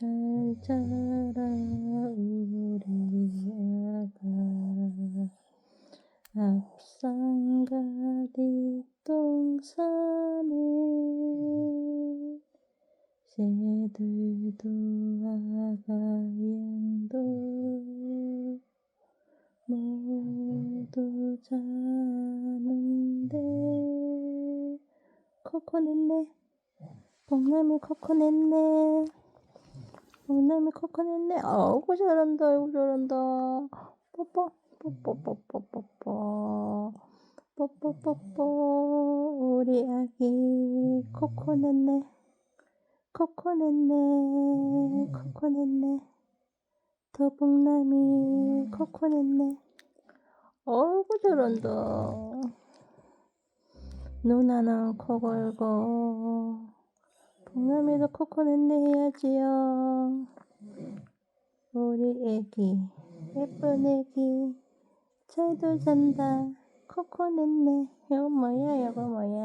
자라 우리 아가. 앞산가 뒷동산에 새들도 아가 양도 모두 자는데 코코 냈네. 봉남이 코코 냈네 코코 냈네. 아이고 잘한다 아이고 잘한다. 뽀뽀 뽀뽀뽀뽀뽀뽀. 뽀뽀뽀뽀. 우리 아기 코코 냈네. 코코 냈네. 코코 냈네. 더봉남이 코코 냈네. 어이구 잘한다. 누나는 코 걸고 봉남이도 코코 냈네 해야지요. 우리 애기 예쁜 애기 잘도 잔다. 코코 냈네. 이거 뭐야 이거 뭐야